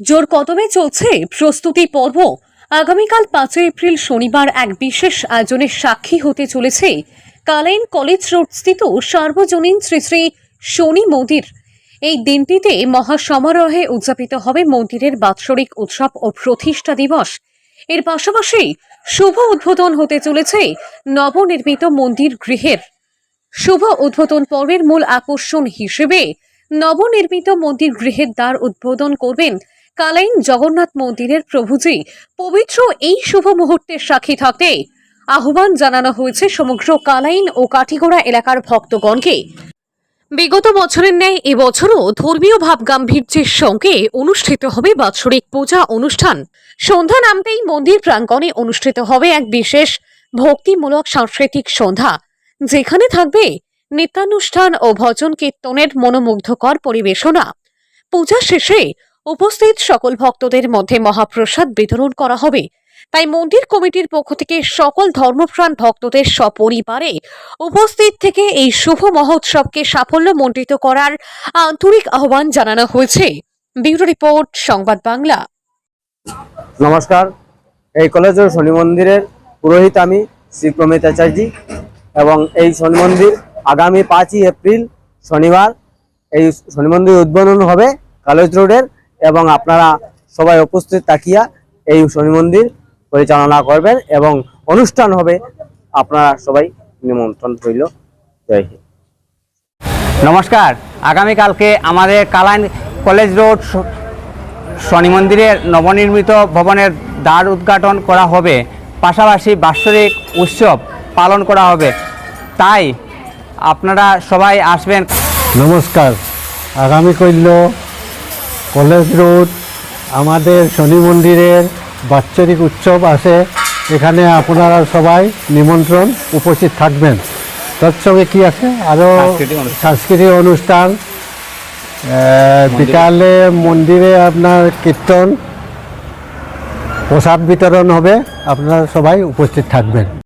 জোর কদমে চলছে প্রস্তুতি পর্ব। আগামীকাল পাঁচই এপ্রিল শনিবার এক বিশেষ আয়োজনের সাক্ষী হতে চলেছে কালাইন কলেজ রোড স্থিত সার্বজনীন শ্রী শ্রী শনি মন্দির। এই দিনটিতে মহাসমারোহে উদযাপিত হবে মন্দিরের বাৎসরিক উৎসব ও প্রতিষ্ঠা দিবস। এর পাশাপাশি শুভ উদ্বোধন হতে চলেছে নবনির্মিত মন্দির গৃহের। শুভ উদ্বোধন পর্বের মূল আকর্ষণ হিসেবে নবনির্মিত মন্দির গৃহের দ্বার উদ্বোধন করবেন কালাইন জগন্নাথ মন্দিরের প্রভুজি পবিত্র এই শুভ মুহূর্তের সাক্ষী থাকতে আহ্বান জানানো হয়েছে সমগ্র কালাইন ও কাঠিগোড়া এলাকার ভক্তগণকে। বিগত বছরের ন্যায় এবছরও ধর্মীয় ভাব গাম্ভীর্যের সঙ্গে অনুষ্ঠিত হবে বাৎসরিক পূজা অনুষ্ঠান। সন্ধ্যা নামতেই মন্দির প্রাঙ্গণে অনুষ্ঠিত হবে এক বিশেষ ভক্তিমূলক সাংস্কৃতিক সন্ধ্যা, যেখানে থাকবে নৃত্যানুষ্ঠান ও ভজন কীর্তনের মনোমুগ্ধকর পরিবেশনা। পূজা শেষে উপস্থিত সকল ভক্তদের মধ্যে মহাপ্রসাদ বিতরণ করা হবে। তাই মন্দির কমিটির পক্ষ থেকে সকল ধর্মপ্রাণ ভক্তদের সপরিবারে উপস্থিত থেকে এই শুভ মহোৎসবকে সাফল্য সাফল্যমণ্ডিত করার আন্তরিক আহ্বান জানানো হয়েছে। ব্যুরো রিপোর্ট, সংবাদ বাংলা। নমস্কার। এই কলেজের শনি মন্দিরের পুরোহিত আমি শ্রী প্রমিত আচার্য এবং এই শনি মন্দির আগামী পাঁচই এপ্রিল শনিবার এই শনি মন্দির উদ্বোধন হবে কলেজ রোডের এবং আপনারা সবাই উপস্থিত তাকিয়া এই শনি মন্দির পরিচালনা করবেন এবং অনুষ্ঠান হবে। আপনারা সবাই নিমন্ত্রণ রইল। জয় হিন্দ। নমস্কার। আগামীকালকে আমাদের কালাইন কলেজ রোড শনি মন্দিরের নবনির্মিত ভবনের দ্বার উদ্ঘাটন করা হবে। পাশাপাশি বাৎসরিক উৎসব পালন করা হবে। তাই আপনারা সবাই আসবেন। নমস্কার। আগামী কল্য কলেজ রোড আমাদের শনি মন্দিরের বাৎসরিক উৎসব আছে এখানে আপনারা সবাই নিমন্ত্রণ উপস্থিত থাকবেন। তার সঙ্গে কি আছে? আরও সাংস্কৃতিক অনুষ্ঠান। বিকালে মন্দিরে আপনার কীর্তন প্রসাদ বিতরণ হবে। আপনারা সবাই উপস্থিত থাকবেন।